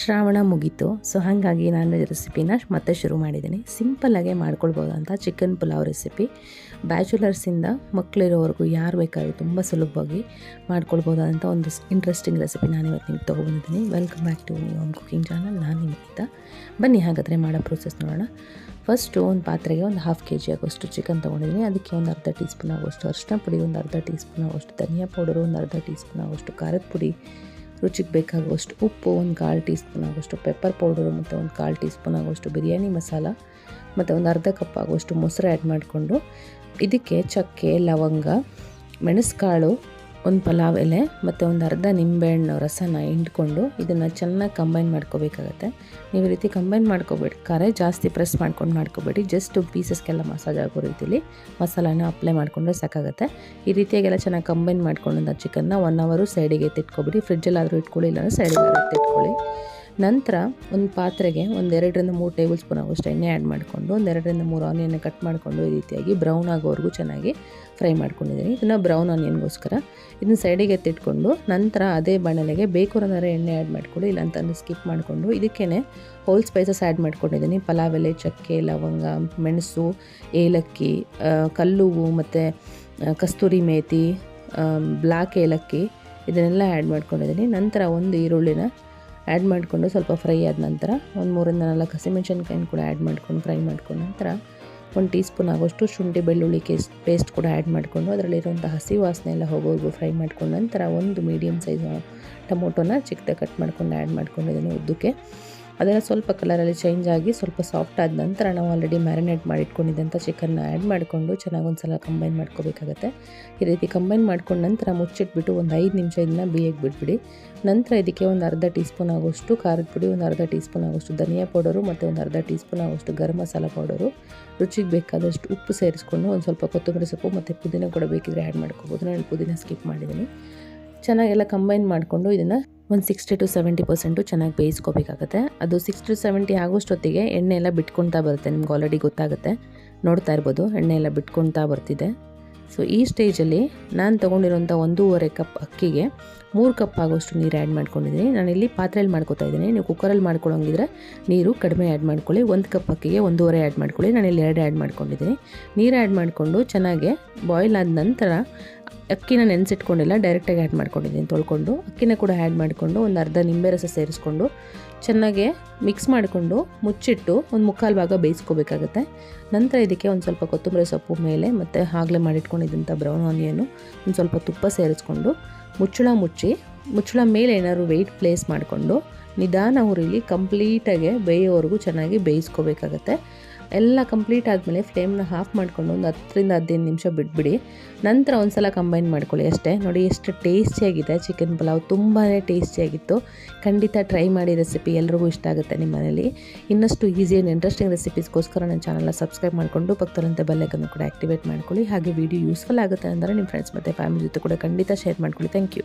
ಶ್ರಾವಣ ಮುಗೀತು. ಸೊ ಹಾಗಾಗಿ ನಾನು ರೆಸಿಪಿನ ಮತ್ತೆ ಶುರು ಮಾಡಿದ್ದೀನಿ. ಸಿಂಪಲ್ಲಾಗೆ ಮಾಡ್ಕೊಳ್ಬೋದಂತ ಚಿಕನ್ ಪುಲಾವ್ ರೆಸಿಪಿ ಬ್ಯಾಚುಲರ್ಸಿಂದ ಮಕ್ಕಳಿರೋವರೆಗೂ ಯಾರು ಬೇಕಾದ್ರೂ ತುಂಬ ಸುಲಭವಾಗಿ ಮಾಡ್ಕೊಳ್ಬೋದಾದಂಥ ಒಂದು ಇಂಟ್ರೆಸ್ಟಿಂಗ್ ರೆಸಿಪಿ ನಾನು ಇವತ್ತು ನಿಮ್ಗೆ ತೊಗೊಬಂದಿದ್ದೀನಿ welcome back to new home cooking channel ನಾನು ನಿಮ್ಮಿಂದ ಬನ್ನಿ ಹಾಗಾದರೆ ಮಾಡೋ ಪ್ರೊಸೆಸ್ ನೋಡೋಣ. ಫಸ್ಟು ಒಂದು ಪಾತ್ರೆಗೆ ಒಂದು ಹಾಫ್ ಕೆ ಜಿ ಆಗೋಷ್ಟು ಚಿಕನ್ ತೊಗೊಂಡಿದ್ದೀನಿ. ಅದಕ್ಕೆ ಒಂದು ಅರ್ಧ ಟೀ ಸ್ಪೂನ್ ಆಗೋಷ್ಟು ಅರಿಶಿನ ಪುಡಿ, ಒಂದು ಅರ್ಧ ಟೀ ಸ್ಪೂನ್ ಆಗೋಷ್ಟು ಧನಿಯಾ ಪೌಡರು ಒಂದು ಅರ್ಧ ಟೀ ಸ್ಪೂನ್ ಆಗೋಷ್ಟು ಖಾರದ ಪುಡಿ ರುಚಿಗೆ ಬೇಕಾಗುವಷ್ಟು ಉಪ್ಪು, ಒಂದು ಕಾಲು ಟೀ ಸ್ಪೂನ್ ಆಗುವಷ್ಟು ಪೆಪ್ಪರ್ ಪೌಡರು ಮತ್ತು ಒಂದು ಕಾಲು ಟೀ ಸ್ಪೂನ್ ಆಗುವಷ್ಟು ಬಿರಿಯಾನಿ ಮಸಾಲ, ಮತ್ತು ಒಂದು ಅರ್ಧ ಕಪ್ ಆಗುವಷ್ಟು ಮೊಸರು ಆ್ಯಡ್ ಮಾಡಿಕೊಂಡು, ಇದಕ್ಕೆ ಚಕ್ಕೆ, ಲವಂಗ, ಮೆಣಸುಕಾಳು ಒಂದು ಪಲಾವ್ ಎಲೆ ಮತ್ತು ಒಂದು ಅರ್ಧ ನಿಂಬೆಹಣ್ಣು ರಸನ ಹಿಂಡ್ಕೊಂಡು ಇದನ್ನು ಚೆನ್ನಾಗಿ ಕಂಬೈನ್ ಮಾಡ್ಕೋಬೇಕಾಗತ್ತೆ. ನೀವು ಈ ರೀತಿ ಕಂಬೈನ್ ಮಾಡ್ಕೋಬೇಡಿ. ಖಾರ ಜಾಸ್ತಿ ಪ್ರೆಸ್ ಮಾಡ್ಕೊಂಡು ಮಾಡ್ಕೋಬೇಡಿ. ಜಸ್ಟ್ ಪೀಸಸ್ಗೆಲ್ಲ ಮಸಾಜ್ ಆಗೋ ರೀತಿಲಿ ಮಸಾಲಾನ ಅಪ್ಲೈ ಮಾಡಿಕೊಂಡ್ರೆ ಸಾಕಾಗುತ್ತೆ. ಈ ರೀತಿಯಾಗೆಲ್ಲ ಚೆನ್ನಾಗಿ ಕಂಬೈನ್ ಮಾಡ್ಕೊಂಡು ಚಿಕನ್ನ ಒನ್ ಅವರು ಸೈಡಿಗೆ ಎತ್ತಿಟ್ಕೊಬಿಡಿ. ಫ್ರಿಡ್ಜಲ್ಲಾದರೂ ಇಟ್ಕೊಳ್ಳಿ, ಇಲ್ಲಾಂದರೆ ಸೈಡಿಗೆ ಎತ್ತಿಟ್ಕೊಳ್ಳಿ. ನಂತರ ಒಂದು ಪಾತ್ರೆಗೆ ಒಂದು ಎರಡರಿಂದ ಮೂರು ಟೇಬಲ್ ಸ್ಪೂನ್ ಆಗೋಷ್ಟು ಎಣ್ಣೆ ಆ್ಯಡ್ ಮಾಡಿಕೊಂಡು ಒಂದೆರಡರಿಂದ ಮೂರು ಆನಿಯನ್ ಕಟ್ ಮಾಡಿಕೊಂಡು ಈ ರೀತಿಯಾಗಿ ಬ್ರೌನ್ ಆಗೋವರೆಗೂ ಚೆನ್ನಾಗಿ ಫ್ರೈ ಮಾಡ್ಕೊಂಡಿದ್ದೀನಿ. ಇದನ್ನು ಬ್ರೌನ್ ಆನಿಯನ್ಗೋಸ್ಕರ ಇದನ್ನ ಸೈಡಿಗೆ ಎತ್ತಿಟ್ಕೊಂಡು ನಂತರ ಅದೇ ಬಾಣಲೆಗೆ ಬೇಕು ಎಣ್ಣೆ ಆ್ಯಡ್ ಮಾಡಿಕೊಂಡು ಇಲ್ಲ ಅಂತಂದು ಸ್ಕಿಪ್ ಮಾಡಿಕೊಂಡು ಇದಕ್ಕೇ ಹೋಲ್ ಸ್ಪೈಸಸ್ ಆ್ಯಡ್ ಮಾಡ್ಕೊಂಡಿದ್ದೀನಿ. ಪಲಾವ್ ಎಲೆ, ಚಕ್ಕೆ, ಲವಂಗ, ಮೆಣಸು, ಏಲಕ್ಕಿ ಕಲ್ಲುವು ಮತ್ತು ಕಸ್ತೂರಿ ಮೇತಿ ಬ್ಲ್ಯಾಕ್ ಏಲಕ್ಕಿ ಇದನ್ನೆಲ್ಲ ಆ್ಯಡ್ ಮಾಡ್ಕೊಂಡಿದ್ದೀನಿ. ನಂತರ ಒಂದು ಈರುಳ್ಳಿನ ಆ್ಯಡ್ ಮಾಡಿಕೊಂಡು ಸ್ವಲ್ಪ ಫ್ರೈ ಆದ ನಂತರ ಒಂದು ಮೂರಿಂದ ನಾಲ್ಕು ಹಸಿಮೆಣ್ಸಿನ್ಕಾಯಿನ ಕೂಡ ಆ್ಯಡ್ ಮಾಡ್ಕೊಂಡು ಫ್ರೈ ಮಾಡ್ಕೊಂಡು ನಂತರ ಒಂದು ಟೀ ಸ್ಪೂನ್ ಆಗೋಷ್ಟು ಶುಂಠಿ, ಬೆಳ್ಳುಳ್ಳಿ ಕೇಸ್ ಪೇಸ್ಟ್ ಕೂಡ ಆ್ಯಡ್ ಮಾಡಿಕೊಂಡು ಅದರಲ್ಲಿರುವಂಥ ಹಸಿ ವಾಸನೆ ಎಲ್ಲ ಹೋಗೋವರೆಗೂ ಫ್ರೈ ಮಾಡ್ಕೊಂಡು ನಂತರ ಒಂದು ಮೀಡಿಯಮ್ ಸೈಜ್ ಟೊಮೊಟೊನ ಚಿಕ್ಕದಾಗಿ ಕಟ್ ಮಾಡ್ಕೊಂಡು ಆ್ಯಡ್ ಮಾಡ್ಕೊಂಡಿದ್ದೀನಿ ಉದ್ದಕ್ಕೆ. ಅದೆಲ್ಲ ಸ್ವಲ್ಪ ಕಲರಲ್ಲಿ ಚೇಂಜ್ ಆಗಿ ಸ್ವಲ್ಪ ಸಾಫ್ಟ್ ಆದ ನಂತರ ನಾವು ಆಲ್ರೆಡಿ ಮ್ಯಾರಿನೇಟ್ ಮಾಡಿಟ್ಕೊಂಡಿದ್ದಂಥ ಚಿಕನ್ನ ಆ್ಯಡ್ ಮಾಡಿಕೊಂಡು ಚೆನ್ನಾಗಿ ಒಂದು ಸಲ ಕಂಬೈನ್ ಮಾಡ್ಕೋಬೇಕಾಗತ್ತೆ. ಈ ರೀತಿ ಕಂಬೈನ್ ಮಾಡ್ಕೊಂಡು ನಂತರ ಮುಚ್ಚಿಟ್ಬಿಟ್ಟು ಒಂದು ಐದು ನಿಮಿಷ ಇದನ್ನ ಬೇಯಕ್ಕೆ ಬಿಟ್ಬಿಡಿ. ನಂತರ ಇದಕ್ಕೆ ಒಂದು ಅರ್ಧ ಟೀ ಸ್ಪೂನ್ ಆಗೋಷ್ಟು ಖಾರದ ಪುಡಿ, ಒಂದು ಅರ್ಧ ಟೀ ಸ್ಪೂನ್ ಆಗೋಷ್ಟು ಧನಿಯಾ ಪೌಡರು ಮತ್ತು ಒಂದು ಅರ್ಧ ಟೀ ಸ್ಪೂನ್ ಆಗೋಷ್ಟು ಗರಂ ಮಸಾಲ ಪೌಡರು. ರುಚಿಗೆ ಬೇಕಾದಷ್ಟು ಉಪ್ಪು ಸೇರಿಸ್ಕೊಂಡು ಒಂದು ಸ್ವಲ್ಪ ಕೊತ್ತಂಬರಿ ಸೊಪ್ಪು ಮತ್ತು ಪುದೀನ ಕೂಡ ಬೇಕಿದ್ರೆ ಆ್ಯಡ್ ಮಾಡ್ಕೋಬೋದು. ನಾನು ಪುದೀನ ಸ್ಕಿಪ್ ಮಾಡಿದ್ದೀನಿ ಚೆನ್ನಾಗೆಲ್ಲ ಕಂಬೈನ್ ಮಾಡಿಕೊಂಡು ಇದನ್ನು ಒಂದು ಸಿಕ್ಸ್ಟಿ ಟು ಸೆವೆಂಟಿ ಪರ್ಸೆಂಟು ಚೆನ್ನಾಗಿ ಬೇಯಿಸ್ಕೋಬೇಕಾಗತ್ತೆ. ಅದು ಸಿಕ್ಸ್ ಟು ಸೆವೆಂಟಿ ಆಗೋಷ್ಟೊತ್ತಿಗೆ ಎಣ್ಣೆ ಎಲ್ಲ ಬಿಟ್ಕೊಳ್ತಾ ಬರುತ್ತೆ, ನಿಮ್ಗೆ ಆಲ್ರೆಡಿ ಗೊತ್ತಾಗುತ್ತೆ. ನೋಡ್ತಾ ಇರ್ಬೋದು ಎಣ್ಣೆ ಎಲ್ಲ ಬಿಟ್ಕೊಳ್ತಾ ಬರ್ತಿದೆ. ಸೊ ಈ ಸ್ಟೇಜಲ್ಲಿ ನಾನು ತೊಗೊಂಡಿರೋಂಥ ಒಂದೂವರೆ ಕಪ್ ಅಕ್ಕಿಗೆ ಮೂರು ಕಪ್ ಆಗೋಷ್ಟು ನೀರು ಆ್ಯಡ್ ಮಾಡ್ಕೊಂಡಿದ್ದೀನಿ. ನಾನಿಲ್ಲಿ ಪಾತ್ರೆಯಲ್ಲಿ ಮಾಡ್ಕೊತಾ ಇದ್ದೀನಿ. ನೀವು ಕುಕ್ಕರಲ್ಲಿ ಮಾಡ್ಕೊಳ್ಳೋಂಗಿದ್ರೆ ನೀರು ಕಡಿಮೆ ಆ್ಯಡ್ ಮಾಡ್ಕೊಳ್ಳಿ. ಒಂದು ಕಪ್ ಅಕ್ಕಿಗೆ ಒಂದೂವರೆ ಆ್ಯಡ್ ಮಾಡ್ಕೊಳ್ಳಿ. ಇಲ್ಲಿ ಎರಡು ಆ್ಯಡ್ ಮಾಡ್ಕೊಂಡಿದ್ದೀನಿ. ನೀರು ಆ್ಯಡ್ ಮಾಡಿಕೊಂಡು ಚೆನ್ನಾಗಿ ಬಾಯ್ಲ್ ಆದ ನಂತರ ಅಕ್ಕಿನ ನೆನೆಸಿಟ್ಕೊಂಡಿಲ್ಲ ಡೈರೆಕ್ಟಾಗಿ ಆ್ಯಡ್ ಮಾಡ್ಕೊಂಡಿದ್ದೀನಿ ತೊಳ್ಕೊಂಡು. ಅಕ್ಕಿನ ಕೂಡ ಆ್ಯಡ್ ಮಾಡಿಕೊಂಡು ಒಂದು ಅರ್ಧ ನಿಂಬೆ ರಸ ಸೇರಿಸ್ಕೊಂಡು ಚೆನ್ನಾಗೆ ಮಿಕ್ಸ್ ಮಾಡಿಕೊಂಡು ಮುಚ್ಚಿಟ್ಟು ಒಂದು ಮುಕ್ಕಾಲು ಭಾಗ ಬೇಯಿಸ್ಕೋಬೇಕಾಗತ್ತೆ. ನಂತರ ಇದಕ್ಕೆ ಒಂದು ಸ್ವಲ್ಪ ಕೊತ್ತಂಬರಿ ಸೊಪ್ಪು, ಮೇಲೆ ಮತ್ತು ಆಗಲೇ ಮಾಡಿಟ್ಕೊಂಡಿದ್ದಂಥ ಬ್ರೌನ್ ಆನಿಯನ್ನು ಒಂದು ಸ್ವಲ್ಪ ತುಪ್ಪ ಸೇರಿಸ್ಕೊಂಡು ಮುಚ್ಚಳ ಮುಚ್ಚಿ ಮುಚ್ಚಳ ಮೇಲೆ ಏನಾದ್ರು ವೆಯ್ಟ್ ಪ್ಲೇಸ್ ಮಾಡಿಕೊಂಡು ನಿಧಾನ ಹುರಿಲಿ ಕಂಪ್ಲೀಟಾಗಿ ಬೇಯೋವರೆಗೂ ಚೆನ್ನಾಗಿ ಬೇಯಿಸ್ಕೋಬೇಕಾಗತ್ತೆ. ಎಲ್ಲ ಕಂಪ್ಲೀಟ್ ಆದಮೇಲೆ ಫ್ಲೇಮ್ನ ಹಾಫ್ ಮಾಡಿಕೊಂಡು ಒಂದು ಹತ್ತರಿಂದ ಹದಿನೈದು ನಿಮಿಷ ಬಿಟ್ಬಿಡಿ. ನಂತರ ಒಂದು ಸಲ ಕಂಬೈನ್ ಮಾಡ್ಕೊಳ್ಳಿ ಅಷ್ಟೇ. ನೋಡಿ ಎಷ್ಟು ಟೇಸ್ಟಿಯಾಗಿದೆ ಚಿಕನ್ ಪಲಾವ್. ತುಂಬಾ ಟೇಸ್ಟಿಯಾಗಿತ್ತು ಖಂಡಿತ ಟ್ರೈ ಮಾಡಿ ರೆಸಿಪಿ ಎಲ್ರಿಗೂ ಇಷ್ಟ ಆಗುತ್ತೆ ನಿಮ್ಮ ಮನೇಲಿ. ಇನ್ನಷ್ಟು ಈಸಿ ಆ್ಯಂಡ್ ಇಂಟ್ರೆಸ್ಟಿಂಗ್ ರೆಸಿಪೀಸ್ಗೋಸ್ಕರ ನನ್ನ ಚಾನಲ್ನ ಸಬ್ಸ್ಕ್ರೈಬ್ ಮಾಡಿಕೊಂಡು ಪಕ್ಕದಲ್ಲಂತೆ ಬೆಲ್ಲೈಕನ್ನು ಕೂಡ ಆ್ಯಕ್ಟಿವೇಟ್ ಮಾಡ್ಕೊಳ್ಳಿ. ಹಾಗೆ ವಿಡಿಯೋ ಯೂಸ್ಫುಲ್ ಆಗುತ್ತೆ ಅಂದರೆ ನಿಮ್ಮ ಫ್ರೆಂಡ್ಸ್ ಮತ್ತು ಫ್ಯಾಮಿಲಿ ಜೊತೆ ಕೂಡ ಖಂಡಿತ ಶೇರ್ ಮಾಡ್ಕೊಳ್ಳಿ. Thank you